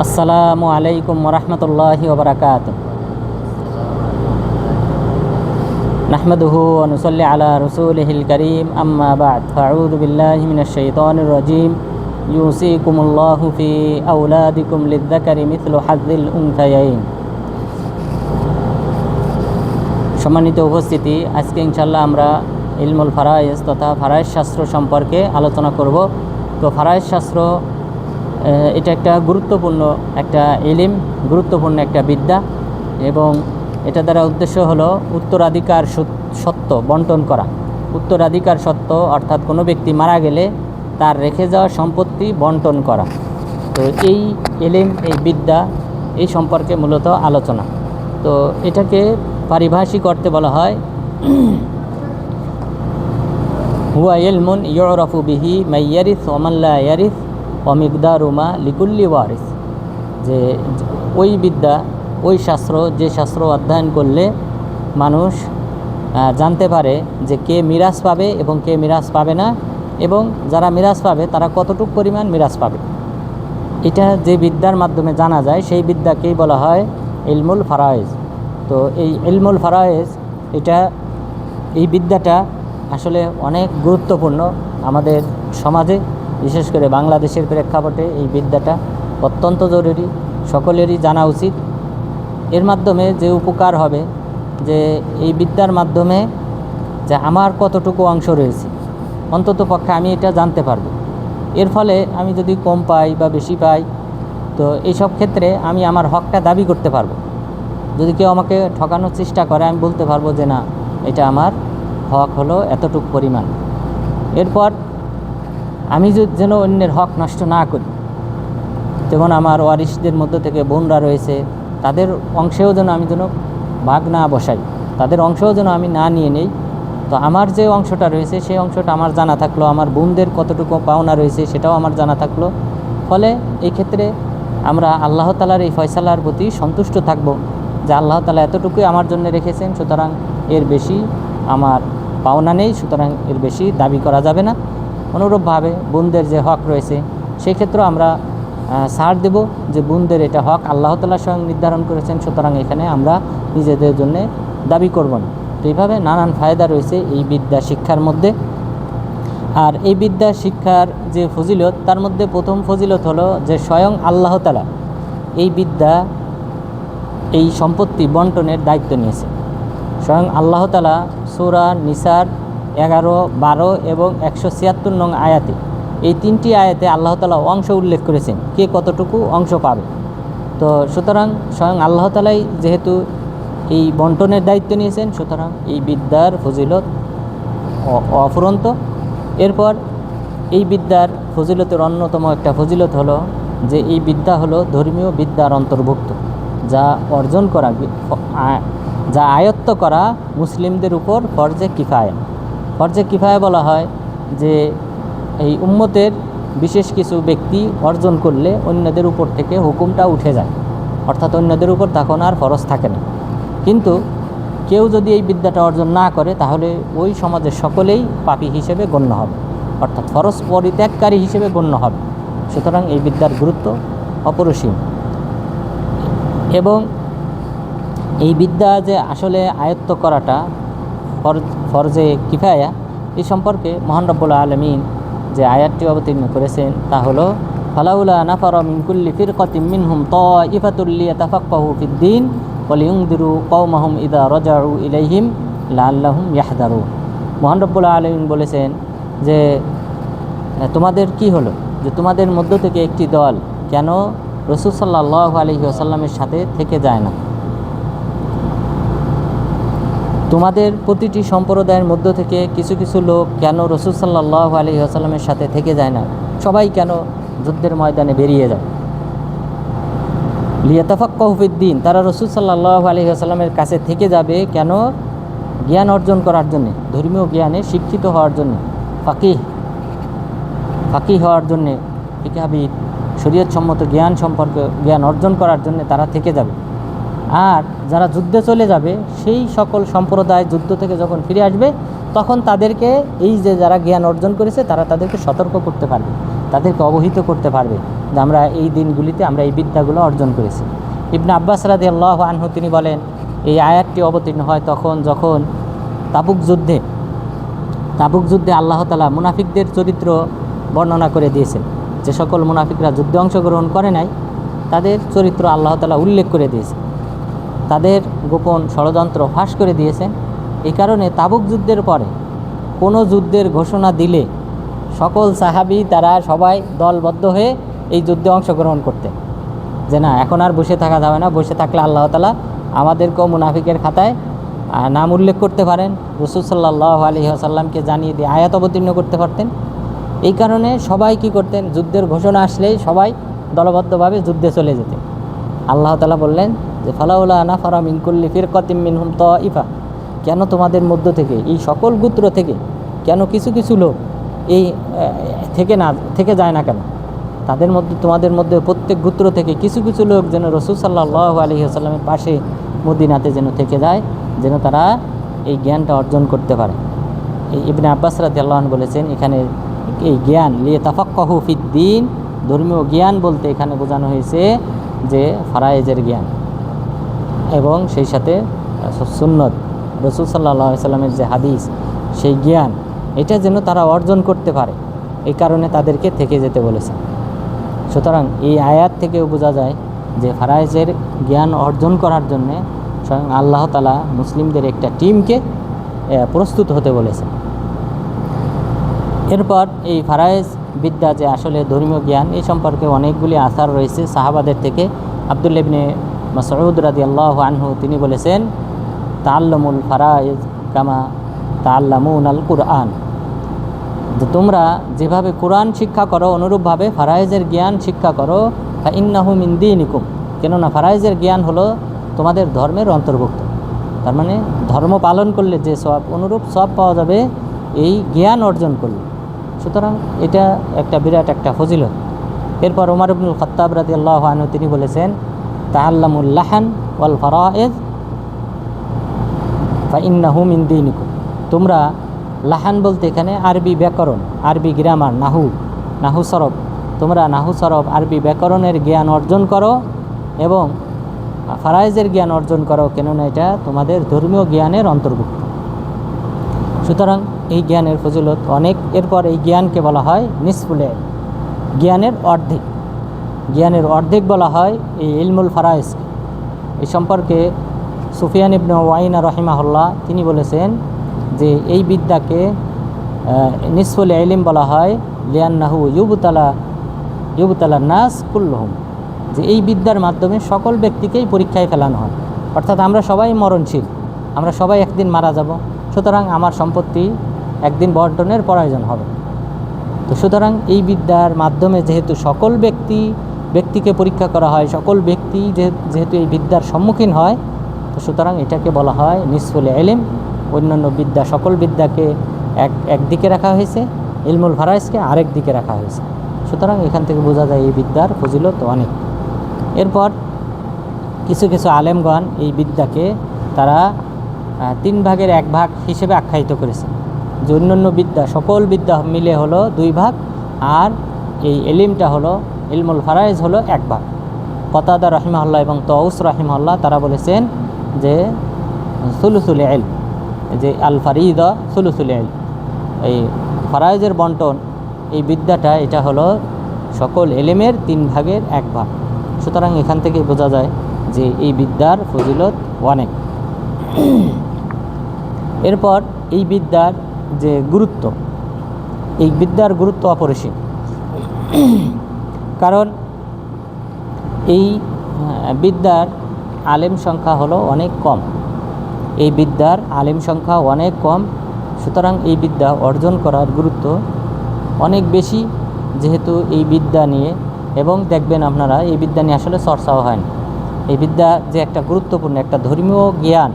আসসালামু আলাইকুম রহমতুল্লাহি ওবরাকাত نحمده ونصلي على رسوله الكريم أما بعد فأعوذ بالله من الشيطان الرجيم يوصيكم الله في أولادكم للذكر مثل حظ الأنثيين সম্মানিত উপস্থিতি আজকে ইনশাল্লাহ আমরা ইলমুল ফারাইজ তথা ফারাইজ শাস্ত্র সম্পর্কে আলোচনা করব তো ফারাইজ শাস্ত্র আহ, এটা একটা গুরুত্বপূর্ণ একটা এলিম গুরুত্বপূর্ণ একটা বিদ্যা এবং এটা দ্বারা উদ্দেশ্য হলো উত্তরাধিকার সূত- সত্ত্ব বন্টন করা। উত্তরাধিকার সত্ত্ব অর্থাৎ কোনো ব্যক্তি মারা গেলে তার রেখে যাওয়া সম্পত্তি বন্টন করা। তো এই এলিম এই বিদ্যা এই সম্পর্কে মূলত আলোচনা। তো এটাকে পারিভাষিক করতে বলা হয় হুয়া ইলমুন ইউরফু বিহি মাইয়ারিস ওমাল্লা ইয়ারিস। অমিকদারুমা লিকুল্লি ওয়ারিস, যে ওই বিদ্যা, ওই শাস্ত্র, যে শাস্ত্র অধ্যয়ন করলে মানুষ জানতে পারে যে কে মিরাজ পাবে এবং কে মিরাজ পাবে না, এবং যারা মিরাজ পাবে তারা কতটুকু পরিমাণ মিরাজ পাবে। এটা যে বিদ্যার মাধ্যমে জানা যায়, সেই বিদ্যাকেই বলা হয় ইলমুল ফারায়েজ। তো এই ইলমুল ফারায়েজ, এটা, এই বিদ্যাটা আসলে অনেক গুরুত্বপূর্ণ আমাদের সমাজে। বিশেষ করে বাংলাদেশের প্রেক্ষাপটে এই বিদ্যাটা অত্যন্ত জরুরি, সকলেরই জানা উচিত। এর মাধ্যমে যে উপকার হবে, যে এই বিদ্যার মাধ্যমে যে আমার কতটুকু অংশ রয়েছে, অন্তত পক্ষে আমি এটা জানতে পারব। এর ফলে আমি যদি কম পাই বা বেশি পাই, তো এইসব ক্ষেত্রে আমি আমার হকটা দাবি করতে পারব। যদি কেউ আমাকে ঠকানোর চেষ্টা করে, আমি বলতে পারব যে না, এটা আমার হক হলো এতটুকু পরিমাণ। এরপর আমি যেন অন্যের হক নষ্ট না করি। যেমন আমার ওয়ারিসদের মধ্য থেকে বোনরা রয়েছে, তাদের অংশেও যেন আমি যেন ভাগ না বসাই, তাদের অংশও যেন আমি না নিয়ে নেই। তো আমার যে অংশটা রয়েছে, সেই অংশটা আমার জানা থাকল, আমার বোনদের কতটুকু পাওনা রয়েছে, সেটাও আমার জানা থাকল। ফলে এই ক্ষেত্রে আমরা আল্লাহ তালার এই ফয়সালার প্রতি সন্তুষ্ট থাকব যে আল্লাহ তালা এতটুকুই আমার জন্য রেখেছেন, সুতরাং এর বেশি আমার পাওনা নেই, সুতরাং এর বেশি দাবি করা যাবে না। অনুরূপভাবে বোনদের যে হক রয়েছে, সেই ক্ষেত্রেও আমরা ছাড় দেব যে বোনদের এটা হক আল্লাহ তালা স্বয়ং নির্ধারণ করেছেন, সুতরাং এখানে আমরা নিজেদের জন্য দাবি করব না। তো এইভাবে নানান ফায়দা রয়েছে এই বিদ্যা শিক্ষার মধ্যে। আর এই বিদ্যা শিক্ষার যে ফজিলত, তার মধ্যে প্রথম ফজিলত হলো যে স্বয়ং আল্লাহ তালা এই বিদ্যা, এই সম্পত্তি বন্টনের দায়িত্ব নিয়েছে। স্বয়ং আল্লাহ তালা সুরা নিসার এগারো, বারো এবং একশো ছিয়াত্তর নং আয়াতে। এই তিনটি আয়াতে আল্লাহ তালা অংশ উল্লেখ করেছেন, কে কতটুকু অংশ পাবে। তো সুতরাং স্বয়ং আল্লাহ তালাই যেহেতু এই বন্টনের দায়িত্ব নিয়েছেন, সুতরাং এই বিদ্যার ফজিলত অফুরন্ত। এরপর এই বিদ্যার ফজিলতের অন্যতম একটা ফজিলত হলো যে এই বিদ্যা হলো ধর্মীয় বিদ্যার অন্তর্ভুক্ত, যা অর্জন করা যা আয়ত্ত করা মুসলিমদের উপর ফরজে কিফায়া ফরজে কিফায়া বলা হয় যে এই উম্মতের বিশেষ কিছু ব্যক্তি অর্জন করলে অন্যদের উপর থেকে হুকুমটা উঠে যায়। অর্থাৎ অন্যদের উপর তখন আর ফরজ থাকে না। কিন্তু কেউ যদি এই বিদ্যাটা অর্জন না করে, তাহলে ওই সমাজের সকলেই পাপী হিসেবে গণ্য হবে। অর্থাৎ ফরজ পরিত্যাগকারী হিসেবে গণ্য হবে। সুতরাং এই বিদ্যার গুরুত্ব অপরিসীম। এবং এই বিদ্যা যে আসলে আয়ত্ত করাটা ফরজ ফরজে কিফায়া? এই সম্পর্কে মহান রব্বুল আলমিন যে আয়াতটি অবতীর্ণ করেছেন তা হলো, ফালাউলা নাফার মিনকুল্লি ফিরকতিম মিনহুম ত ইফাতুল্লিয়া তাফাক্কাহু ফিদ্দিন ওলিউংদিরু কৌমাহুম ইদা রজাউ ইলাইহিম লাল্লাহুম ইয়াহদারু মহান রব্বুল আলমিন বলেছেন যে, তোমাদের কি হলো? যে তোমাদের মধ্য থেকে একটি দল কেন রসুল সাল্লাহ আলহি আসাল্লামের সাথে থেকে যায় না? তোমাদের প্রতিটি সম্প্রদায়ের মধ্য থেকে কিছু কিছু লোক কেন রসুল সাল্লাহ আলহি আসাল্লামের সাথে থেকে যায় না? সবাই কেন যুদ্ধের ময়দানে বেরিয়ে যায়? লিয়াতাফাক কহফিদ্দিন তারা রসুল সাল্লাহ আলহি আসাল্লামের কাছে থেকে যাবে কেন? জ্ঞান অর্জন করার জন্যে, ধর্মীয় জ্ঞানে শিক্ষিত হওয়ার জন্য। ফাকিহ ফাঁকি হওয়ার জন্যে ফিকাবিদ জ্ঞান সম্পর্কে জ্ঞান অর্জন করার জন্য তারা থেকে যাবে। আর যারা যুদ্ধে চলে যাবে, সেই সকল সম্প্রদায় যুদ্ধ থেকে যখন ফিরে আসবে, তখন তাদেরকে এই যে যারা জ্ঞান অর্জন করেছে, তারা তাদেরকে সতর্ক করতে পারবে, তাদেরকে অবহিত করতে পারবে যে আমরা এই দিনগুলিতে আমরা এই বিদ্যাগুলো অর্জন করেছি। ইবনে আব্বাস রাদি আল্লাহ আনহু তিনি বলেন, এই আয়াতটি অবতীর্ণ হয় তখন যখন তাবুক যুদ্ধে তাবুক যুদ্ধে আল্লাহ তালা মুনাফিকদের চরিত্র বর্ণনা করে দিয়েছেন। যে সকল মুনাফিকরা যুদ্ধে অংশগ্রহণ করে নাই, তাদের চরিত্র আল্লাহ তালা উল্লেখ করে দিয়েছে তাদের গোপন ষড়যন্ত্র ফাঁস করে দিয়েছেন এই কারণে তাবুক যুদ্ধের পরে কোনো যুদ্ধের ঘোষণা দিলে সকল সাহাবি তারা সবাই দলবদ্ধ হয়ে এই যুদ্ধে অংশগ্রহণ করতেন যে না, এখন আর বসে থাকা যাবে না, বসে থাকলে আল্লাহ তালা আমাদেরকেও মুনাফিকের খাতায় নাম উল্লেখ করতে পারেন। রসুল সাল্লাহ আলী আসাল্লামকে জানিয়ে দিয়ে আয়াত অবতীর্ণ করতে পারতেন। এই কারণে সবাই কি করতেন, যুদ্ধের ঘোষণা আসলেই সবাই দলবদ্ধভাবে যুদ্ধে চলে যেতেন। আল্লাহ তালা বললেন যে ফালাউলা নাফারা মিনকুল্লি ফির কতিম মিনহুম ত ইফা কেন তোমাদের মধ্য থেকে, এই সকল গুত্র থেকে, কেন কিছু কিছু লোক এই থেকে না, থেকে যায় না কেন? তাদের মধ্যে, তোমাদের মধ্যে প্রত্যেক গুত্র থেকে কিছু কিছু লোক যেন রসুল সাল্লাহ আলী আসাল্লামের পাশে মদিনাতে যেন থেকে যায়, যেন তারা এই জ্ঞানটা অর্জন করতে পারে। এই ইবনে আব্বাস রাদি আল্লাহন বলেছেন, এখানে এই জ্ঞান লিয়ে তাফাক্কাহু ফিদ্দিন ধর্মীয় জ্ঞান বলতে এখানে বোঝানো হয়েছে যে ফারায়েজের জ্ঞান। এবং সেই সাথে সুন্নত। রসুল সাল্লাহ সাল্লামের যে হাদিস, সেই জ্ঞান, এটা যেন তারা অর্জন করতে পারে, এই কারণে তাদেরকে থেকে যেতে বলেছে। সুতরাং এই আয়াত থেকেও বোঝা যায় যে ফারায়েজের জ্ঞান অর্জন করার জন্যে স্বয়ং আল্লাহ তালা মুসলিমদের একটা টিমকে প্রস্তুত হতে বলেছে এরপর এই ফারায়েজ বিদ্যা যে আসলে ধর্মীয় জ্ঞান এই সম্পর্কে অনেকগুলি আসার রয়েছে সাহাবাদের থেকে। আবদুল্লেবনে মাসউদ রাদি আল্লাহ আনহু, তিনি বলেছেন তাল্লামুল ফারায়েজ কামা তাল্লামুন আল কুরআন তোমরা যেভাবে কোরআন শিক্ষা করো, অনুরূপভাবে ফারায়েজের জ্ঞান শিক্ষা করো ইন্নাহু মিন দীনিকুম। কেননা ফারায়েজের জ্ঞান হলো তোমাদের ধর্মের অন্তর্ভুক্ত। তার মানে ধর্ম পালন করলে যে সব অনুরূপ সব পাওয়া যাবে, এই জ্ঞান অর্জন করলে। সুতরাং এটা একটা বিরাট একটা ফজিলত। এরপর ওমর ইবনুল খত্তাব রাদি আল্লাহ আনহু, তিনি বলেছেন তাহাল্লামুল লাহান ওয়াল ফারায়েজ ফা ইন্নাহু মিন দীনিকুম। তোমরা লাহান বলতে এখানে আরবি ব্যাকরণ, আরবি গ্রামার, নাহু নাহু সরব। তোমরা নাহু সরব, আরবি ব্যাকরণের জ্ঞান অর্জন করো এবং ফারাইজের জ্ঞান অর্জন করো, কেননা এটা তোমাদের ধর্মীয় জ্ঞানের অন্তর্ভুক্ত। সুতরাং এই জ্ঞানের ফজিলত অনেক। এরপর এই জ্ঞানকে বলা হয় নিসফুলে জ্ঞানের অর্ধেক। জ্ঞানের অর্ধেক বলা হয় এই ইলমুল ফারাইজকে এই সম্পর্কে সুফিয়ান ইবনে ওয়াইনা রহিমাহুল্লাহ তিনি বলেছেন যে এই বিদ্যাকে নিসফুল ইলিম বলা হয়, লিয়ান্নাহু ইউবুতালা ইউবুতালা নাস কুল্লহুম। যে এই বিদ্যার মাধ্যমে সকল ব্যক্তিকেই পরীক্ষায় ফেলানো হয়। অর্থাৎ আমরা সবাই মরণশীল, আমরা সবাই একদিন মারা যাব, সুতরাং আমার সম্পত্তি একদিন বন্টনের প্রয়োজন হবে। তো সুতরাং এই বিদ্যার মাধ্যমে যেহেতু সকল ব্যক্তি ব্যক্তিকে পরীক্ষা করা হয়, সকল ব্যক্তি যেহেতু এই বিদ্যার সম্মুখীন হয়, তো সুতরাং এটাকে বলা হয় নিসফুল এলিম অন্যান্য বিদ্যা, সকল বিদ্যাকে এক একদিকে রাখা হয়েছে, ইলমুল ফারাইজকে আরেক দিকে রাখা হয়েছে। সুতরাং এখান থেকে বোঝা যায় এই বিদ্যার ফজিলত অনেক। এরপর কিছু কিছু আলেমগণ এই বিদ্যাকে তারা তিন ভাগের এক ভাগ হিসেবে আখ্যায়িত করেছে। যে অন্যান্য বিদ্যা, সকল বিদ্যা মিলে হলো দুই ভাগ, আর এই এলিমটা হলো ইলমুল ফারাইজ হলো এক ভাগ কতাদা রহিমাল্লাহ এবং তৌস রহিমাল্লাহ তারা বলেছেন যে সুলুসুল এল যে আল ফারিদ সুলুসুল এল এই ফারাইজের বন্টন, এই বিদ্যাটা, এটা হলো সকল এলেমের তিন ভাগের এক ভাগ। সুতরাং এখান থেকে বোঝা যায় যে এই বিদ্যার ফজিলত অনেক। এরপর এই বিদ্যার যে গুরুত্ব, এই বিদ্যার গুরুত্ব অপরিসীম। কারণ এই বিদ্যার আলেম সংখ্যা হলো অনেক কম। এই বিদ্যার আলেম সংখ্যা অনেক কম, সুতরাং এই বিদ্যা অর্জন করার গুরুত্ব অনেক বেশি যেহেতু এই বিদ্যা নিয়ে। এবং দেখবেন আপনারা, এই বিদ্যা নিয়ে আসলে চর্চাও হয় না। এই বিদ্যা যে একটা গুরুত্বপূর্ণ, একটা ধর্মীয় জ্ঞান,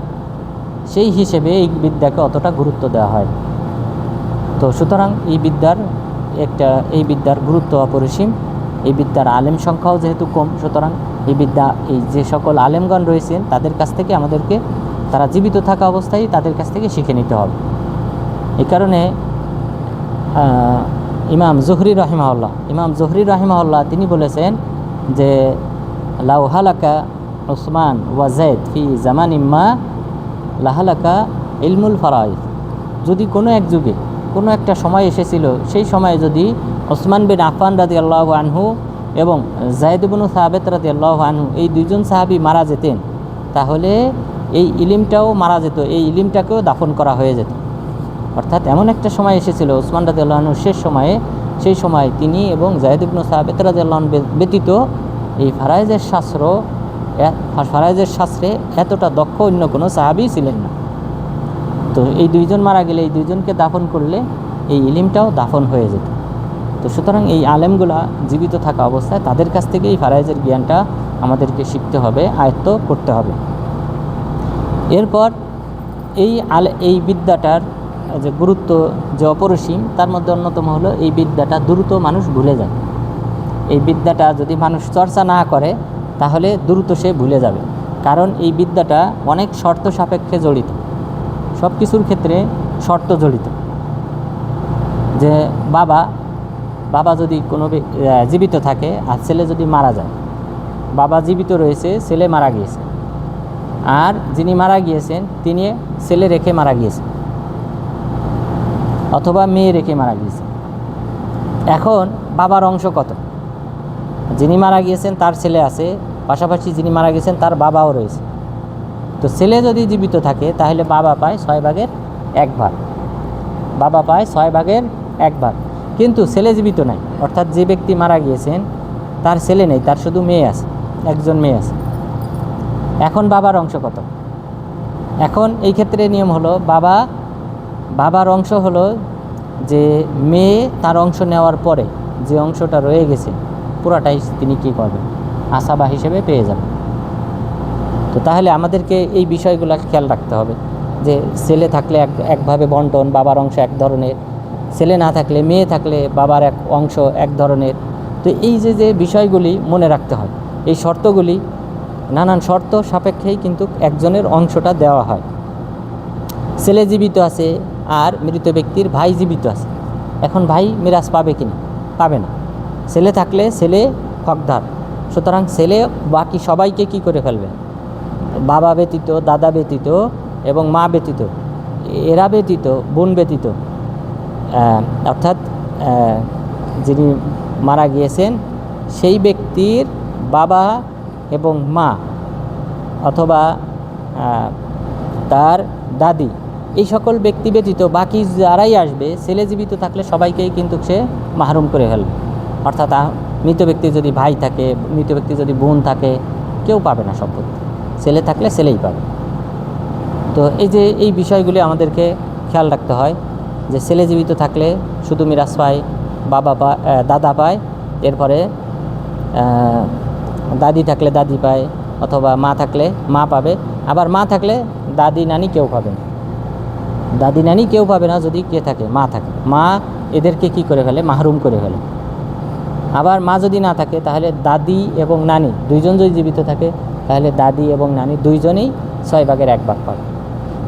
সেই হিসেবে এই বিদ্যাকে অতটা গুরুত্ব দেওয়া হয় তো সুতরাং এই বিদ্যার একটা, এই বিদ্যার গুরুত্ব অপরিসীম। এই বিদ্যার আলেম সংখ্যাও যেহেতু কম, সুতরাং এই বিদ্যা, এই যে সকল আলেমগণ রয়েছেন, তাদের কাছ থেকে আমাদেরকে, তারা জীবিত থাকা অবস্থায় তাদের কাছ থেকে শিখে নিতে হবে। এই কারণে ইমাম জহরি রাহিমাউল্লাহ ইমাম জহরি রাহিমাউল্লাহ তিনি বলেছেন যে লাউহালাকা ওসমান ওয়াজেদ ফি জামান ইম্মা লাহালাকা ইলমুল ফারাইজ যদি কোনো এক যুগে কোনো একটা সময় এসেছিল, সেই সময়ে যদি ওসমান বিন আফান রাজি আল্লাহ আনহু এবং জায়দুবনু সাহাবেত রাজি আল্লাহ আনহু, এই দুইজন সাহাবি মারা যেতেন। তাহলে এই ইলিমটাও মারা যেত, এই ইলিমটাকেও দাফন করা হয়ে যেত। অর্থাৎ এমন একটা সময় এসেছিল ওসমান রাজি আল্লাহনুর শেষ সময়ে, সেই সময় তিনি এবং জায়দুবনু সাহাবেত রাজি আল্লাহন ব্যতীত এই ফারাইজের শাস্ত্র ফারাইজের শাস্ত্রে এতটা দক্ষ অন্য কোনো সাহাবি ছিলেন না। তো এই দুইজন মারা গেলে এই দুইজনকে দাফন করলে এই ইলিমটাও দাফন হয়ে যেত। তো সুতরাং এই আলেমগুলা জীবিত থাকা অবস্থায় তাদের কাছ থেকে এই ফারাইজের জ্ঞানটা আমাদেরকে শিখতে হবে, আয়ত্ত করতে হবে। এরপর এই আলে, এই বিদ্যাটার যে গুরুত্ব, যে অপরিসীম, তার মধ্যে অন্যতম হলো এই বিদ্যাটা দ্রুত মানুষ ভুলে যায়। এই বিদ্যাটা যদি মানুষ চর্চা না করে, তাহলে দ্রুত সে ভুলে যাবে। কারণ এই বিদ্যাটা অনেক শর্ত সাপেক্ষে জড়িত। সব কিছুর ক্ষেত্রে শর্ত জড়িত। যে বাবা বাবা যদি কোনো জীবিত থাকে আর ছেলে যদি মারা যায়, বাবা জীবিত রয়েছে, ছেলে মারা গিয়েছে। আর যিনি মারা গিয়েছেন, তিনি ছেলে রেখে মারা গিয়েছেন। অথবা মেয়ে রেখে মারা গিয়েছেন। এখন বাবার অংশ কত? যিনি মারা গিয়েছেন, তার ছেলে আছে। পাশাপাশি যিনি মারা গেছেন তার বাবাও রয়েছে। তো ছেলে যদি জীবিত থাকে, তাহলে বাবা পায় ছয় ভাগের এক ভাগ। বাবা পায় ছয় ভাগের এক ভাগ। কিন্তু ছেলে জীবিত নাই। অর্থাৎ যে ব্যক্তি মারা গিয়েছেন, তার ছেলে নেই, তার শুধু মেয়ে আছে, একজন মেয়ে আছে। এখন বাবার অংশ কত? এখন এই ক্ষেত্রে নিয়ম হলো, বাবা, বাবার অংশ হলো যে মেয়ে তার অংশ নেওয়ার পরে যে অংশটা রয়ে গেছে, পুরাটাই তিনি কী করবেন? আশাবা হিসেবে পেয়ে যাবেন। তো তাহলে আমাদেরকে এই বিষয়গুলো খেয়াল রাখতে হবে যে ছেলে থাকলে এক, একভাবে বন্টন, বাবার অংশ এক ধরনের ছেলে না থাকলে, মেয়ে থাকলে বাবার এক অংশ, এক ধরনের। তো এই যে যে বিষয়গুলি মনে রাখতে হয়, এই শর্তগুলি নানান শর্ত সাপেক্ষেই কিন্তু একজনের অংশটা দেওয়া হয়। ছেলে জীবিত আছে আর মৃত ব্যক্তির ভাই জীবিত আছে। এখন ভাই মিরাজ পাবে কি না পাবে না। ছেলে থাকলে ছেলে হকদার। সুতরাং ছেলে বাকি সবাইকে কি করে ফেলবে? বাবা ব্যতীত, দাদা ব্যতীত এবং মা ব্যতীত এরা ব্যতীত, বোন ব্যতীত অর্থাৎ যিনি মারা গিয়েছেন, সেই ব্যক্তির বাবা এবং মা অথবা তার দাদি, এই সকল ব্যক্তি ব্যতীত বাকি যারাই আসবে, ছেলে জীবিত থাকলে সবাইকেই কিন্তু সে মাহরুম করে ফেলবে। অর্থাৎ মৃত ব্যক্তি যদি ভাই থাকে, মৃত ব্যক্তি যদি বোন থাকে, কেউ পাবে না সম্পত্তি। ছেলে থাকলে ছেলেই পাবে। তো এই যে, এই বিষয়গুলি আমাদেরকে খেয়াল রাখতে হয়। যে ছেলে জীবিত থাকলে শুধু মিরাজ পায় বাবা পায় দাদা পায়, এরপরে দাদি থাকলে দাদি পায় অথবা মা থাকলে মা পাবে। আবার মা থাকলে দাদি নানি কেউ পাবে না। দাদি নানি কেউ পাবে না যদি কে থাকে, মা থাকে। মা এদেরকে কি করে ফেলে? মাহরুম করে ফেলে। আবার মা যদি না থাকে, তাহলে দাদি এবং নানি দুইজন যদি জীবিত থাকে, তাহলে দাদি এবং নানি দুইজনেই ছয় ভাগের এক ভাগ পাবে।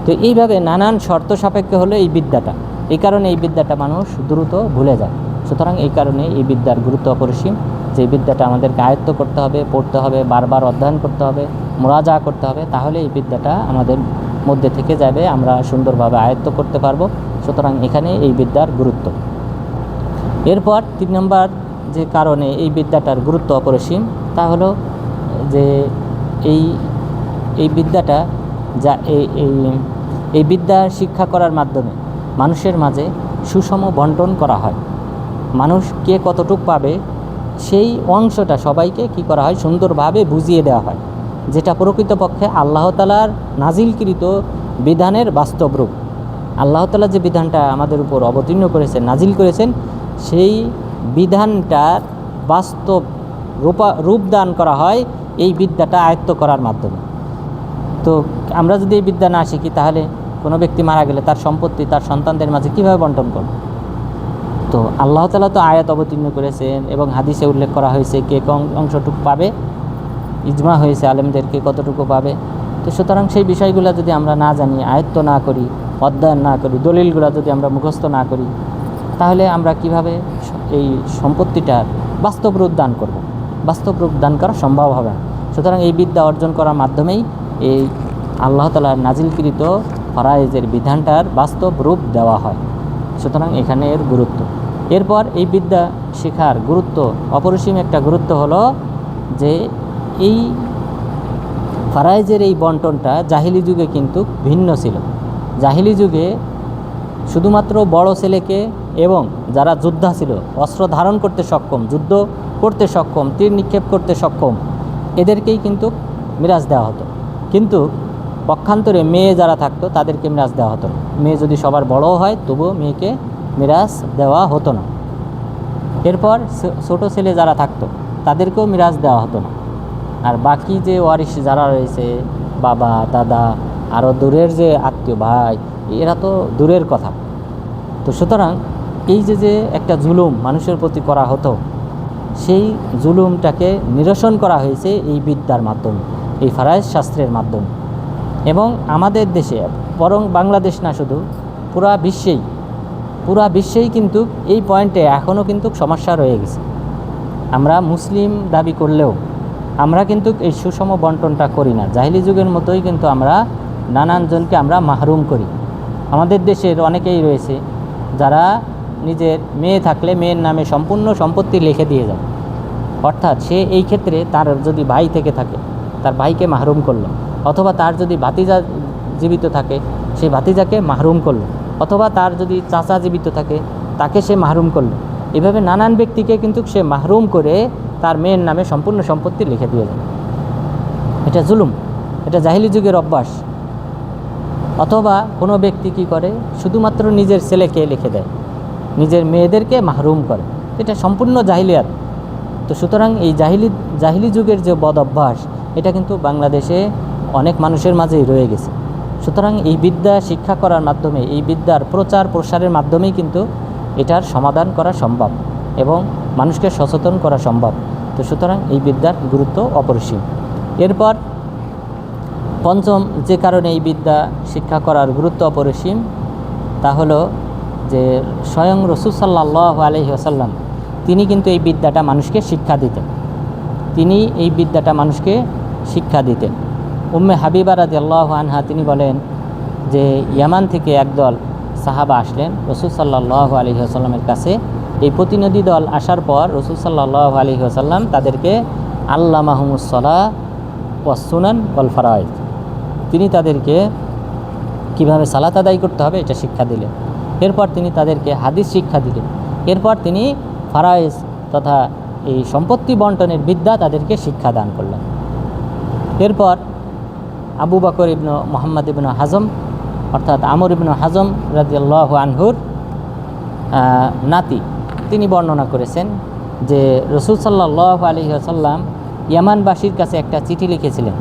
তো এইভাবে নানান শর্ত সাপেক্ষে হলো এই বিদ্যাটা। এই কারণে এই বিদ্যাটা মানুষ দ্রুত ভুলে যায়। সুতরাং এই কারণে এই বিদ্যার গুরুত্ব অপরিসীম। যে বিদ্যাটা আমাদেরকে আয়ত্ত করতে হবে, পড়তে হবে, বারবার অধ্যয়ন করতে হবে, মোরাজা করতে হবে তাহলে এই বিদ্যাটা আমাদের মধ্যে থেকে যাবে, আমরা সুন্দরভাবে আয়ত্ত করতে পারব। সুতরাং এখানে এই বিদ্যার গুরুত্ব। এরপর তিন নম্বর যে কারণে এই বিদ্যাটার গুরুত্ব অপরিসীম, তা হলো যে এই এই বিদ্যাটা যা এই এই বিদ্যা শিক্ষা করার মাধ্যমে মানুষের মাঝে সুষম বন্টন করা হয়। মানুষ কে কতটুক পাবে, সেই অংশটা সবাইকে কি করা হয়, সুন্দরভাবে বুঝিয়ে দেওয়া হয়। যেটা প্রকৃতপক্ষে আল্লাহতালার নাজিলকৃত বিধানের বাস্তব রূপ। আল্লাহতালা যে বিধানটা আমাদের উপর অবতীর্ণ করেছেন, নাজিল করেছেন, সেই বিধানটার বাস্তব রূপা রূপদান করা হয় এই বিদ্যাটা আয়ত্ত করার মাধ্যমে। তো আমরা যদি এই বিদ্যা না শিখি, তাহলে কোনো ব্যক্তি মারা গেলে তার সম্পত্তি তার সন্তানদের মাঝে কীভাবে বন্টন করবে? তো আল্লাহ তালা তো আয়াত অবতীর্ণ করেছেন এবং হাদিসে উল্লেখ করা হয়েছে কে অংশটুকু পাবে, ইজমা হয়েছে আলেমদেরকে কতটুকু পাবে। তো সুতরাং সেই বিষয়গুলো যদি আমরা না জানি, আয়ত্ত না করি, অধ্যয়ন না করি, দলিলগুলো যদি আমরা মুখস্থ না করি, তাহলে আমরা কীভাবে এই সম্পত্তিটার বাস্তব রূপ দান করব? বাস্তব রূপ দান করা সম্ভব হবে না। সুতরাং এই বিদ্যা অর্জন করার মাধ্যমেই এই আল্লাহ তালার নাজিলকৃত ফরাইজের বিধানটার বাস্তব রূপ দেওয়া হয়। সুতরাং এখানে এর গুরুত্ব। এরপর এই বিদ্যা শেখার গুরুত্ব, অপরিসীম একটা গুরুত্ব হলো যে এই ফারাইজের এই বন্টনটা জাহিলি যুগে কিন্তু ভিন্ন ছিল। জাহিলি যুগে শুধুমাত্র বড় ছেলেকে এবং যারা যোদ্ধা ছিল, অস্ত্র ধারণ করতে সক্ষম, যুদ্ধ করতে সক্ষম, তীর নিক্ষেপ করতে সক্ষম, এদেরকেই কিন্তু মিরাজ দেওয়া হতো। কিন্তু পক্ষান্তরে মেয়ে যারা থাকতো, তাদেরকে মিরাজ দেওয়া হতো না। মেয়ে যদি সবার বড় হয়, তবুও মেয়েকে মিরাজ দেওয়া হতো না। এরপর ছোট ছেলে যারা থাকতো, তাদেরকেও মিরাজ দেওয়া হতো না। আর বাকি যে ওয়ারিশ যারা রয়েছে, বাবা, দাদা, আরও দূরের যে আত্মীয় ভাই, এরা তো দূরের কথা। তো সুতরাং এই যে যে একটা জুলুম মানুষের প্রতি করা হতো, সেই জুলুমটাকে নিরসন করা হয়েছে এই বিদ্যার মাধ্যমে, এই ফারাইজ শাস্ত্রের মাধ্যমে। এবং আমাদের দেশে, বরং বাংলাদেশ না শুধু, পুরা বিশ্বেই পুরা বিশ্বেই কিন্তু এই পয়েন্টে এখনও কিন্তু সমস্যা রয়ে গেছে। আমরা মুসলিম দাবি করলেও আমরা কিন্তু এই সুষম বন্টনটা করি না। জাহিলি যুগের মতোই কিন্তু আমরা নানানজনকে আমরা মাহরুম করি। আমাদের দেশের অনেকেই রয়েছে যারা নিজের মেয়ে থাকলে মেয়ের নামে সম্পূর্ণ সম্পত্তি লিখে দিয়ে যায়। অর্থাৎ সে এই ক্ষেত্রে তার যদি ভাই থেকে থাকে, তার ভাইকে মাহরুম করল। অথবা তার যদি ভাতিজা জীবিত থাকে, সে ভাতিজাকে মাহরুম করল। অথবা তার যদি চাচা জীবিত থাকে, তাকে সে মাহরুম করল। এভাবে নানান ব্যক্তিকে কিন্তু সে মাহরুম করে তার মেয়ের নামে সম্পূর্ণ সম্পত্তি লিখে দিয়ে যায় এটা জুলুম, এটা জাহিলি যুগের অভ্যাস। অথবা কোনো ব্যক্তি কি করে? শুধুমাত্র নিজের ছেলেকে লিখে দেয়, নিজের মেয়েদেরকে মাহরুম করে। এটা সম্পূর্ণ জাহিলিয়াত। তো সুতরাং এই জাহিলি জাহিলি যুগের যে বদ অভ্যাস, এটা কিন্তু বাংলাদেশে অনেক মানুষের মাঝেই রয়ে গেছে। সুতরাং এই বিদ্যা শিক্ষা করার মাধ্যমে, এই বিদ্যার প্রচার প্রসারের মাধ্যমেই কিন্তু এটার সমাধান করা সম্ভব এবং মানুষকে সচেতন করা সম্ভব। তো সুতরাং এই বিদ্যার গুরুত্ব অপরিসীম। এরপর পঞ্চম যে কারণে এই বিদ্যা শিক্ষা করার গুরুত্ব অপরিসীম, তা হলো যে স্বয়ং রসুল সাল্লাহ আলহি আসাল্লাম তিনি কিন্তু এই বিদ্যাটা মানুষকে শিক্ষা দিতেন। তিনি এই বিদ্যাটা মানুষকে শিক্ষা দিতেন। উম্মে হাবিবা রাজি আল্লাহ আনহা তিনি বলেন যে ইয়ামান থেকে একদল সাহাবা আসলেন রসুল সাল্লাহ আলহি আসাল্লামের কাছে। এই প্রতিনিধি দল আসার পর রসুল সাল্লাহ আলহি আসাল্লাম তাদেরকে আল্লাহ মাহমুসলা ওয়াসুনান ওয়াল ফারাইজ তিনি তাদেরকে কীভাবে সালাত আদায় করতে হবে এটা শিক্ষা দিলেন। এরপর তিনি তাদেরকে হাদিস শিক্ষা দিলেন। এরপর তিনি ফারাইজ তথা এই সম্পত্তি বন্টনের বিদ্যা তাদেরকে শিক্ষা দান করলেন। এরপর আবু বাকর ইবনু মোহাম্মদ ইবনু হাজম, অর্থাৎ আমর ইবনু হাজম রাজিয়াল্লাহ আনহুর নাতি। তিনি বর্ণনা করেছেন যে রসুল সাল্লাহ আলী আসাল্লাম ইয়ামানবাসীর কাছে একটা চিঠি লিখেছিলেন।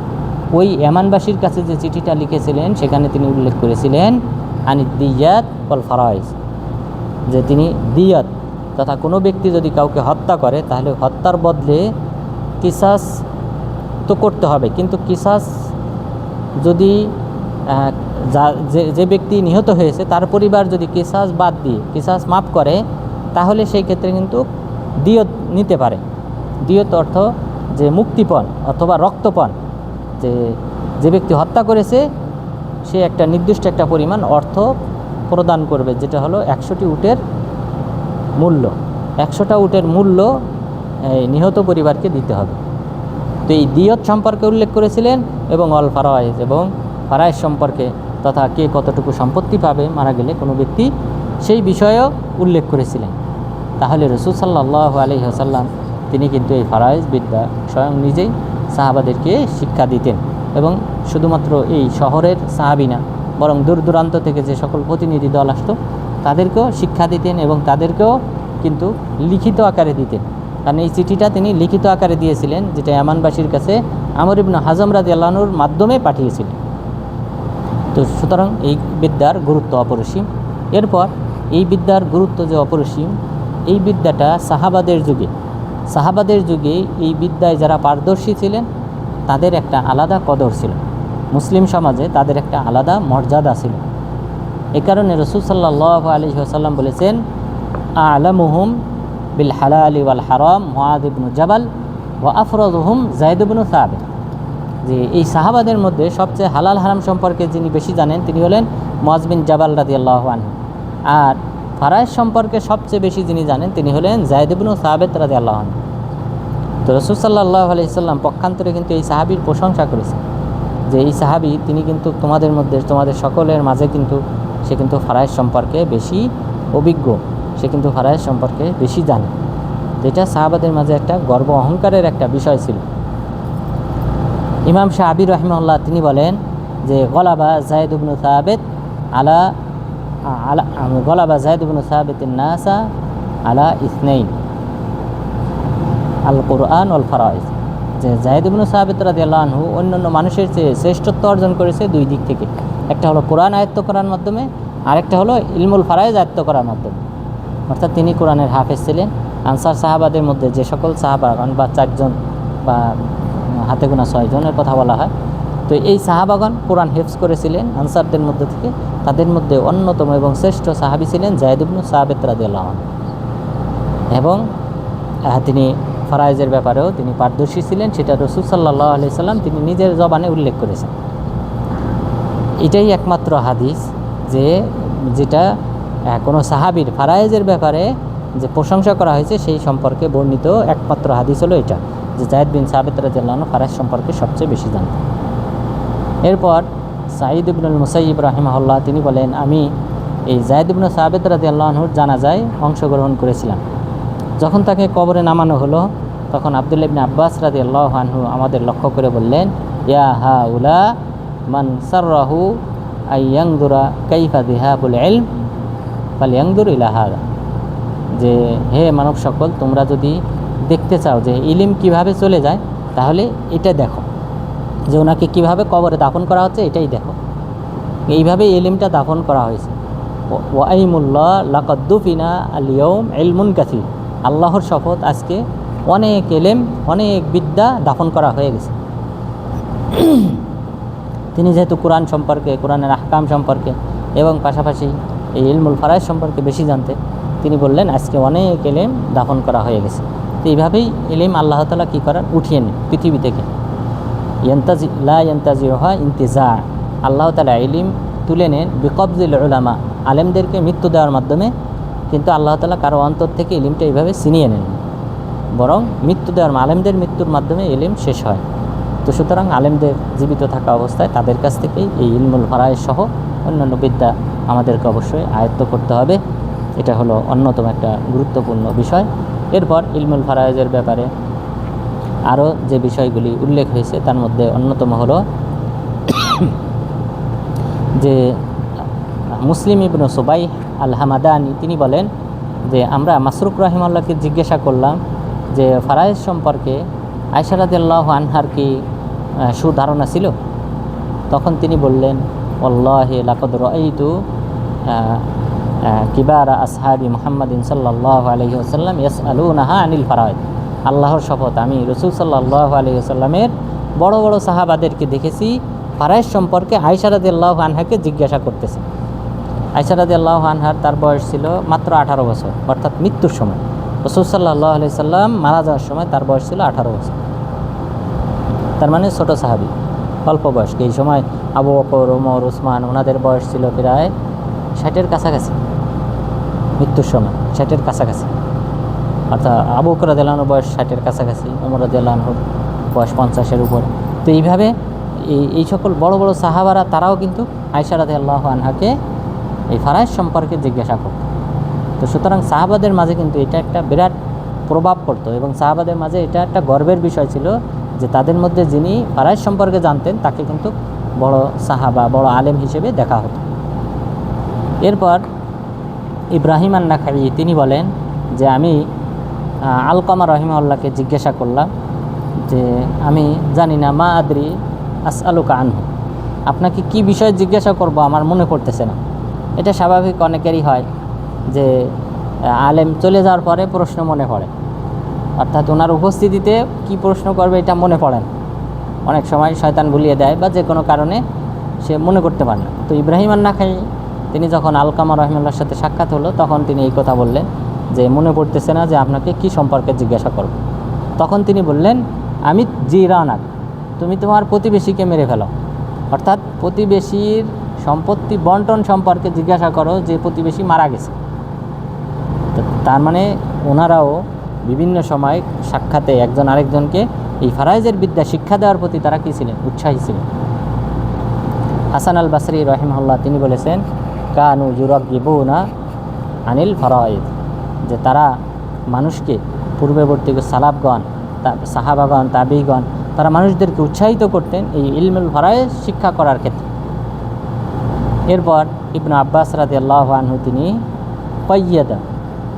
ওই ইয়ামানবাসীর কাছে যে চিঠিটা লিখেছিলেন, সেখানে তিনি উল্লেখ করেছিলেন আনি দিয়াত কল ফারাইজ, যে তিনি দিয়াত তথা কোনো ব্যক্তি যদি কাউকে হত্যা করে, তাহলে হত্যার বদলে কিসাস তো করতে হবে। কিন্তু কিসাস যদি যা- যে ব্যক্তি নিহত হয়েছে, তার পরিবার যদি কিসাস বাদ দিয়ে, কিসাস মাফ করে, তাহলে সেই ক্ষেত্রে কিন্তু দিয়ত নিতে পারে। দিয়ত অর্থ যে মুক্তিপণ অথবা রক্তপণ, যে যে ব্যক্তি হত্যা করেছে, সে একটা নির্দিষ্ট একটা পরিমাণ অর্থ প্রদান করবে, যেটা হলো একশোটি উটের মূল্য। একশোটা উটের মূল্য নিহত পরিবারকে দিতে হবে। তো এই দিয়ত সম্পর্কে উল্লেখ করেছিলেন এবং অল ফারাইজ এবং ফারাইজ সম্পর্কে তথা কে কতটুকু সম্পত্তি পাবে, মারা গেলে কোনো ব্যক্তি সেই বিষয়েও উল্লেখ করেছিলেন। তাহলে রসুল সাল্লাহ আলহি আসাল্লাম তিনি কিন্তু এই ফারাইজ বিদ্যা স্বয়ং নিজেই সাহাবাদেরকে শিক্ষা দিতেন এবং শুধুমাত্র এই শহরের সাহাবি না, বরং দূর দূরান্ত থেকে যে সকল প্রতিনিধি দল আসতো, তাদেরকেও শিক্ষা দিতেন এবং তাদেরকেও কিন্তু লিখিত আকারে দিতেন। কারণ এই চিঠিটা তিনি লিখিত আকারে দিয়েছিলেন, যেটা ইয়ামানবাসীর কাছে আমর ইবনু হাজম রাজি আল্লাহনুর মাধ্যমে পাঠিয়েছিলেন। তো সুতরাং এই বিদ্যার গুরুত্ব অপরিসীম। এরপর এই বিদ্যার গুরুত্ব যে অপরিসীম, এই বিদ্যাটা সাহাবাদের যুগে সাহাবাদের যুগে এই বিদ্যায় যারা পারদর্শী ছিলেন, তাদের একটা আলাদা কদর ছিল। মুসলিম সমাজে তাদের একটা আলাদা মর্যাদা ছিল। এ কারণে রসুল সাল্লাহ আলী আসাল্লাম বলেছেন, আলামুহুম বিল হালালি ওয়াল হারাম মুআদ ইবনু জাবাল ও আফরজ আফরদহুম জায়দ ইবনু সাবিত। যে এই সাহাবাদের মধ্যে সবচেয়ে হালাল হারাম সম্পর্কে যিনি বেশি জানেন, তিনি হলেন মুআজ বিন জাবাল রাদিয়াল্লাহু আনহু। আর ফারায়েজ সম্পর্কে সবচেয়ে বেশি যিনি জানেন, তিনি হলেন জায়দ ইবনু সাবিত রাদিয়াল্লাহু আনহু। তো রসুল সাল্লাহ আলাইসাল্লাম পক্ষান্তরে কিন্তু এই সাহাবির প্রশংসা করেছেন। যে এই সাহাবি, তিনি কিন্তু তোমাদের মধ্যে, তোমাদের সকলের মাঝে কিন্তু সে কিন্তু ফারায়েজ সম্পর্কে বেশি অভিজ্ঞ। সে কিন্তু ফারায়েজ সম্পর্কে বেশি জানে। এটা সাহাবাদের মাঝে একটা গর্ব অহংকারের একটা বিষয় ছিল। ইমাম শাহ আবির রহমল্লাহ তিনি বলেন যে, গলাবা জায়দ ইবনু সাহাবেদ আলা আলা, গলাবা জায়দ ইবনু সাহাবেদ নাসা আলা ইসনাইন আল কোরআন অল ফারাইজ। যে জাহিদ ইবনু সাহাবিদ রাদিয়াল্লাহু আনহু অন্যান্য মানুষের চেয়ে শ্রেষ্ঠত্ব অর্জন করেছে দুই দিক থেকে। একটা হলো কোরআন আয়ত্ত করার মাধ্যমে, আরেকটা হলো ইলমুল ফারাইজ আয়ত্ত করার মাধ্যমে। অর্থাৎ তিনি কোরআনের হাফেজ ছিলেন। আনসার সাহাবাদের মধ্যে যে সকল সাহাবাগণ বা চারজন বা হাতে গোনা ছয়জনের কথা বলা হয়, তো এই সাহাবাগণ কোরআন হেফজ করেছিলেন। আনসারদের মধ্যে থেকে তাদের মধ্যে অন্যতম এবং শ্রেষ্ঠ সাহাবি ছিলেন জায়দ ইবনু সাহাবেদ রাদিয়াল্লাহু এবং তিনি ফরাইজের ব্যাপারেও তিনি পারদর্শী ছিলেন, সেটা রসুল সাল্লাহ আলি সাল্লাম তিনি নিজের জবানে উল্লেখ করেছেন। এটাই একমাত্র হাদিস যে, যেটা কোনো সাহাবির ফারায়েজের ব্যাপারে যে প্রশংসা করা হয়েছে, সেই সম্পর্কে বর্ণিত একমাত্র হাদিস হলো এটা, যে জায়দ বিন সাবেত রাজিয়াল্লাহ ফারাইজ সম্পর্কে সবচেয়ে বেশি জানতেন। এরপর সাঈদ ইবনুল মুসাইব রাহিমাহুল্লাহ, তিনি বলেন, আমি এই জায়দ ইবনু সাবেত রাজিয়াল্লাহর জানাজায় অংশগ্রহণ করেছিলাম। যখন তাকে কবরে নামানো হলো, তখন আবদুল্লা ইবনে আব্বাস রাদি আল্লাহ আনহু আমাদের লক্ষ্য করে বললেন, ইয়া হা উলা মান সাররাহু আইয়াংদুরা কাইফা দিহাবুল এলম ফাল ইয়াংদুর ইলাহাদা যে, হে মানব সকল তোমরা যদি দেখতে চাও যে ইলিম কীভাবে চলে যায়, তাহলে এটা দেখো। যে ওনাকে কীভাবে কবরে দাফন করা হচ্ছে, এটাই দেখো। এইভাবে ইলিমটা দাফন করা হয়েছে। ওয়াইমুল্লাহ লাকদ্দুফিনা আলিয়ম এলমুন কাসির। আল্লাহর শপথ আজকে অনেক এলেম অনেক বিদ্যা দাফন করা হয়ে গেছে। তিনি যেহেতু কোরআন সম্পর্কে, কোরআনের আহকাম সম্পর্কে, এবং পাশাপাশি এই ইলমুল ফারাজ সম্পর্কে বেশি জানতে তিনি বললেন, আজকে অনেক এলেম দাফন করা হয়ে গেছে। তো এইভাবেই এলিম আল্লাহ তালা কী করার উঠিয়ে নেন পৃথিবী থেকে। ইয়ন্তাজি, লা ইন্তেজা। আল্লাহ তালা এলিম তুলে নেন বিকবজুল উলামা, আলেমদেরকে মৃত্যু দেওয়ার মাধ্যমে। কিন্তু আল্লাহ তালা কারও অন্তর থেকে এলিমটা এইভাবে ছিনিয়ে নেন বরং মৃত্যু দেওয়ার আলেমদের মৃত্যুর মাধ্যমে ইলিম শেষ হয়। তো সুতরাং আলেমদের জীবিত থাকা অবস্থায় তাদের কাছ থেকেই এই ইলমুল ফারায় সহ অন্যান্য বিদ্যা আমাদেরকে অবশ্যই আয়ত্ত করতে হবে। এটা হলো অন্যতম একটা গুরুত্বপূর্ণ বিষয়। এরপর ইলমুল ফারায়েজের ব্যাপারে আরও যে বিষয়গুলি উল্লেখ হয়েছে, তার মধ্যে অন্যতম হলো যে মুসলিম ইবনু সুবাই আল হামাদানি তিনি বলেন যে, আমরা মাসরুক রাহিমাল্লাহকে জিজ্ঞাসা করলাম যে ফারাইজ সম্পর্কে আয়সারাদিল্লাহ আনহার কি সুধারণা ছিল? তখন তিনি বললেন আল্লাহ লাকদ রাইতু কিবার আসহাবি মোহাম্মদিন সাল্লাহ আলহি আসাল্লাম ইয়াস আলু নাহা আনিল ফারায়দ আল্লাহর শপথ। আমি রসুল সাল্লাহ আলহি আসাল্লামের বড় বড় সাহাবাদেরকে দেখেছি, ফারাইজ সম্পর্কে আয়সারাদিল্লাহ আনহাকে জিজ্ঞাসা করতেছে। আয়সারাদি আল্লাহ আনহার তার বয়স ছিল মাত্র আঠারো বছর, অর্থাৎ মৃত্যুর সময়। রসুল সাল্লাহ আলি সাল্লাম মারা যাওয়ার সময় তার বয়স ছিল আঠারো বছর। তার মানে ছোট সাহাবি, অল্প বয়স্ক। এই সময় আবু বকর ওমর ওসমান ওনাদের বয়স ছিল প্রায় ষাটের কাছাকাছি, মৃত্যুর সময় ষাটের কাছাকাছি। অর্থাৎ আবু বকর দেলানোর বয়স ষাটের কাছাকাছি ওমর দেলানোর বয়স পঞ্চাশের উপর। তো এইভাবে এই এই সকল বড় বড় সাহাবারা তারাও কিন্তু আয়সারাদ আল্লাহ আনহাকে এই ফারাইজ সম্পর্কে জিজ্ঞাসা করত। তো সুতরাং সাহাবাদের মাঝে কিন্তু এটা একটা বিরাট প্রভাব পড়তো এবং সাহাবাদের মাঝে এটা একটা গর্বের বিষয় ছিল যে তাদের মধ্যে যিনি ফারাইজ সম্পর্কে জানতেন তাকে কিন্তু বড় সাহাবা, বড় আলেম হিসেবে দেখা হতো। এরপর ইব্রাহিম আন্না খাই তিনি বলেন যে আমি আলকামা রহিমাল্লাহকে জিজ্ঞাসা করলাম যে আমি জানি না, মা আদ্রি আস আলুকা আনহু। আপনাকে কি বিষয়ে জিজ্ঞাসা করব? আমার মনে পড়তেছে না। এটা স্বাভাবিক অনেকেরই হয় যে আলেম চলে যাওয়ার পরে প্রশ্ন মনে পড়ে। অর্থাৎ ওনার উপস্থিতিতে কি প্রশ্ন করবে এটা মনে পড়ে না। অনেক সময় শয়তান ভুলিয়ে দেয় বা যে কোনো কারণে সে মনে করতে পারে না। তো ইব্রাহিম আন্না খাই তিনি যখন আলকামা রহমুল্লার সাথে সাক্ষাৎ হলো, তখন তিনি এই কথা বললেন যে, মনে পড়তেছে না যে আপনাকে কি সম্পর্কে জিজ্ঞাসা করব? তখন তিনি বললেন, আমি জিরানাক, তুমি তোমার প্রতিবেশীকে মেরে ফেলো। অর্থাৎ প্রতিবেশীর সম্পত্তি বন্টন সম্পর্কে জিজ্ঞাসা করো, যে প্রতিবেশী মারা গেছে। তার মানে ওনারাও বিভিন্ন সময় সাক্ষাতে একজন আরেকজনকে এই ফারাইজের বিদ্যা, শিক্ষা দেওয়ার প্রতি তারা কী ছিলেন? উৎসাহী ছিলেন। হাসান আল বাসরি রহিমহল্লা তিনি বলেছেন কানু জুরগিবু না আনিল ফরাইদ, যে তারা মানুষকে পূর্ববর্তী সালাবগণ সাহাবাগণ, তাবিগণ, তারা মানুষদেরকে উৎসাহিত করতেন এই ইলমুল ফরায় শিক্ষা করার ক্ষেত্রে। এরপর ইবনু আব্বাস রাতে আল্লাহানহু তিনি কৈয়াদা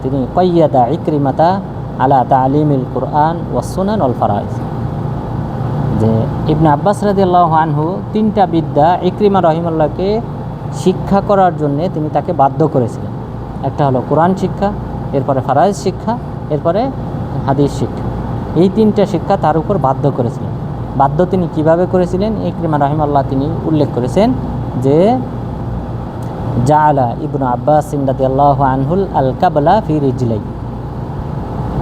তিনি কৈয়াদা ইক্রিমাতা আলা তালিমিল কুরআন ওয়াসুনান অল ফরাইজ যে ইবনু আব্বাস রাজি আল্লাহ আনহু তিনটা বিদ্যা ইক্রিমা রহিমুল্লাহকে শিক্ষা করার জন্যে তিনি তাকে বাধ্য করেছিলেন। একটা হলো কোরআন শিক্ষা, এরপরে ফারাইজ শিক্ষা, এরপরে হাদিস শিক্ষা। এই তিনটা শিক্ষা তার উপর বাধ্য করেছিলেন। বাধ্য তিনি কীভাবে করেছিলেন? ইক্রিমা রহিমাল্লাহ তিনি উল্লেখ করেছেন যে, জাআলা ইবনু আব্বাস রাদি আল্লাহ আনহুল আল কাবলা ফি রিজলাই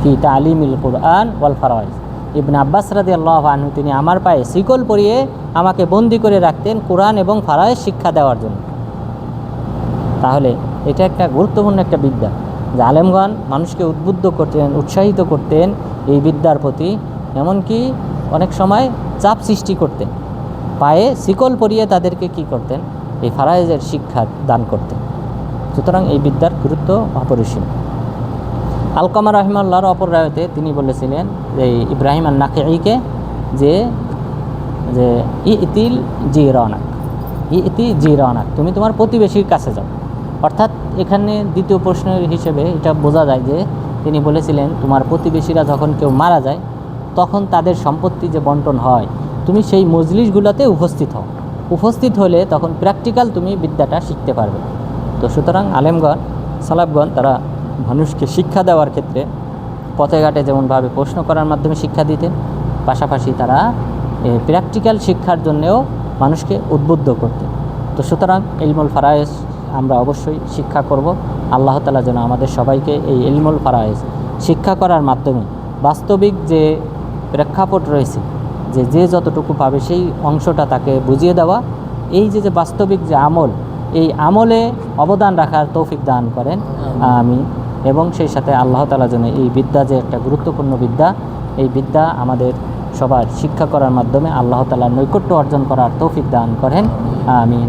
ফি তালিমিল কুরআন ওয়াল ফারাইজ। ইবন আব্বাস রাদি আল্লাহ আনহু তিনি আমার পায়ে শিকল পরিয়ে আমাকে বন্দি করে রাখতেন কোরআন এবং ফারাইজ শিক্ষা দেওয়ার জন্য। তাহলে এটা একটা গুরুত্বপূর্ণ একটা বিদ্যা যে আলেমগণ মানুষকে উদ্বুদ্ধ করতেন, উৎসাহিত করতেন এই বিদ্যার প্রতি। এমনকি অনেক সময় চাপ সৃষ্টি করতেন। পায়ে শিকল পরিয়ে তাদেরকে কি করতেন? এই ফারাইজের শিক্ষা দান করতেন। সুতরাং এই বিদ্যার গুরুত্ব অপরিসীম। আলকামা রহিমাল্লাহর অপর রায়তে তিনি বলেছিলেন যে ইব্রাহিম আর নাকিকে যে যে, ইতিল জি রনাক ইতি জি রনাক তুমি তোমার প্রতিবেশীর কাছে যাও। অর্থাৎ এখানে দ্বিতীয় প্রশ্নের হিসেবে এটা বোঝা যায় যে তিনি বলেছিলেন, তোমার প্রতিবেশীরা যখন কেউ মারা যায়, তখন তাদের সম্পত্তি যে বন্টন হয়, তুমি সেই মজলিশগুলোতে উপস্থিত হও। উপস্থিত হলে তখন প্র্যাকটিক্যাল তুমি বিদ্যাটা শিখতে পারবে। তো সুতরাং আলেমগণ সালাবগণ তারা মানুষকে শিক্ষা দেওয়ার ক্ষেত্রে পথে ঘাটে যেমনভাবে প্রশ্ন করার মাধ্যমে শিক্ষা দিতেন, পাশাপাশি তারা প্র্যাকটিক্যাল শিক্ষার জন্যেও মানুষকে উদ্বুদ্ধ করতেন। তো সুতরাং ইলমুল ফারায়েজ আমরা অবশ্যই শিক্ষা করব। আল্লাহ তালা যেন আমাদের সবাইকে এই ইলমুল ফারায়েজ, শিক্ষা করার মাধ্যমে বাস্তবিক যে প্রেক্ষাপট রয়েছে, যে যে যতটুকু পাবে সেই অংশটা তাকে বুঝিয়ে দেওয়া, এই যে যে বাস্তবিক যে আমল, এই আমলে অবদান রাখার তৌফিক দান করেন। আমি এবং সেই সাথে আল্লাহ তালা যেন এই বিদ্যা যে একটা গুরুত্বপূর্ণ বিদ্যা, এই বিদ্যা আমাদের সবার শিক্ষা করার মাধ্যমে আল্লাহ তালার নৈকট্য অর্জন করার তৌফিক দান করেন। আমিন।